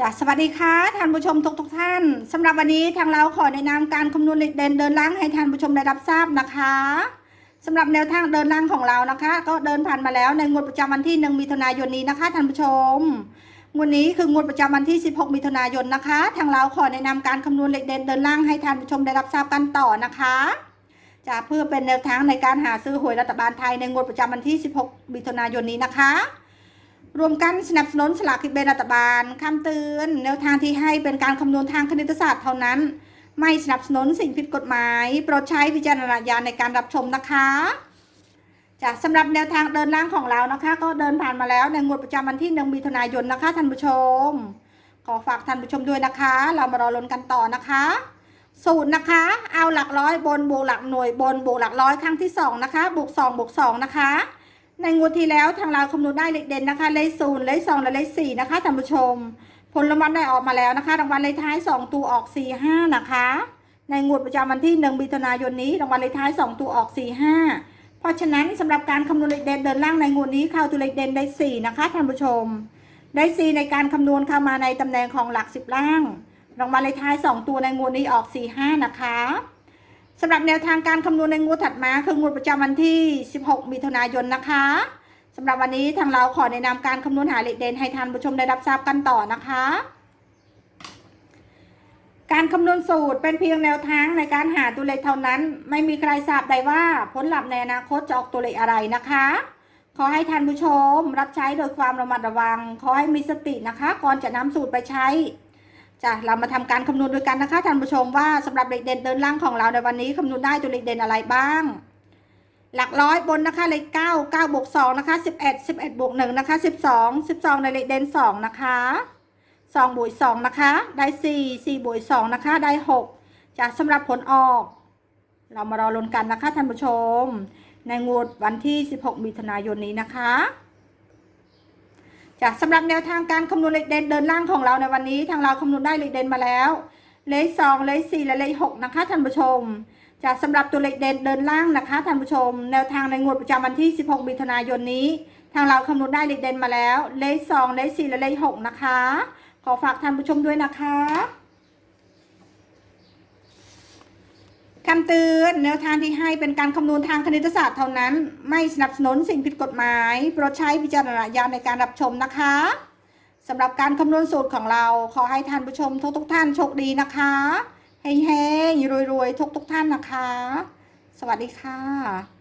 จ้ะสวัสดีค่ะท่านผู้ชมทุกทุกท่านสำหรับวันนี้ทางเราขอแนะนำการคำนวณเลขเด่นเดินล่างให้ท่านผู้ชมได้รับทราบนะคะสำหรับแนวทางเดินล่างของเรานะคะ ก็เดินผ่านมาแล้วในงวดประจำวันที่1มิถุนายนนี้นะคะท่านผู้ชมงวดนี้คืองวดประจำวันที่ 16 มิถุนายนนะคะ ทางเราขอแนะนำการคำนวณเลขเด่นเดินล่างให้ท่านผู้ชมได้รับทราบกันต่อนะคะจะเพื่อเป็นแนวทางในการหาซื้อหวยรัฐบาลไทยในงวดประจำวันที่ 16 มิถุนายนนี้นะคะ รวมกันสนับสนุนสลากกินแบ่งรัฐบาลคำเตือนแนวทางที่ให้เป็นการคำนวณทางคณิตศาสตร์เท่านั้น ไม่สนับสนุนสิ่งผิดกฎหมาย โปรดใช้วิจารณญาณในการรับชมนะคะจากสำหรับแนวทางเดินล่างของเรานะคะ ก็เดินผ่านมาแล้วในงวดประจำวันที่1มิถุนายนนะคะท่านผู้ชม ขอฝากท่านผู้ชมด้วยนะคะ เรามารอลุ้นกันต่อนะคะ สูตรนะคะ เอาหลักร้อยบนบวกหลักหน่วยบนบวกหลักร้อยครั้งที่สองนะคะบวกสองบวกสองนะคะ ในงวดที่แล้วทางเราคำนวณได้เลขเด่นนะคะ เลขศูนย์เลขสองและเลขสี่นะคะท่านผู้ชม ผลรางวัลได้ออกมาแล้วนะคะรางวัลเลขท้ายสองตัวออกสี่ห้านะคะ ในงวดประจำวันที่หนึ่งมิถุนายนนี้รางวัลเลขท้ายสองตัวออกสี่ห้าเพราะฉะนั้นสำหรับการคำนวณเลขเด่นเดินล่างในงวดนี้เข้าตัวเลขเด่นได้สี่นะคะท่านผู้ชม ได้สี่ในการคำนวณเข้ามาในตำแหน่งของหลักสิบล่างรางวัลเลขท้ายสองตัวในงวดนี้ออกสี่ห้านะคะ สำหรับแนวทางการคำนวณในงวดถัดมาคืองวดประจำวันที่ 16 มิถุนายนนะคะสำหรับวันนี้ทางเราขอแนะนำการคำนวณหาเลขเด่นให้ท่านผู้ชมได้รับทราบกันต่อนะคะ การคำนวณสูตรเป็นเพียงแนวทางในการหาตัวเลขเท่านั้น ไม่มีใครทราบได้ว่าผลลัพธ์ในอนาคตจะออกตัวเลขอะไรนะคะ ขอให้ท่านผู้ชมรับใช้โดยความระมัดระวัง ขอให้มีสตินะคะ ก่อนจะนำสูตรไปใช้ จ้ะเรามาทำการคำนวณด้วยกันนะคะท่านผู้ชมว่าสำหรับเลขเด่นเดินล่างของเราในวันนี้คำนวณได้ตัวเลขเด่นอะไรบ้าง หลักร้อยบนนะคะเลขเก้าเก้าบวกสองนะคะสิบเอ็ดสิบเอ็ดบวกหนึ่งนะคะสิบสองสิบสองในเลขเด่นสองนะคะสองบวกสองนะคะ ได้สี่สี่บวกสองนะคะ ได้หกจ้ะสำหรับผลออก เรามารอลุ้นกันนะคะท่านผู้ชม ในงวดวันที่สิบหกมิถุนายนนี้นะคะ จากสำหรับแนวทางการคำนวณเลขเด่นเดินล่างของเราในวันนี้ ทางเราคำนวณได้เลขเด่นมาแล้ว เลขสองเลขสี่และเลขหกนะคะท่านผู้ชมจากสำหรับตัวเลขเด่นเดินล่างนะคะท่านผู้ชม แนวทางในงวดประจำวันที่ 16มิถุนายนนี้ ทางเราคำนวณได้เลขเด่นมาแล้ว เลขสองเลขสี่และเลขหกนะคะ ขอฝากท่านผู้ชมด้วยนะคะ คำเตือนแนวทางที่ให้เป็นการคำนวณทางคณิตศาสตร์เท่านั้น ไม่สนับสนุนสิ่งผิดกฎหมายโปรดใช้วิจารณญาณในการรับชมนะคะสำหรับการคำนวณสูตรของเราขอให้ท่านผู้ชมทุกทุกท่านโชคดีนะคะให้แห้งๆรวยๆทุกทุกท่านนะคะ สวัสดีค่ะ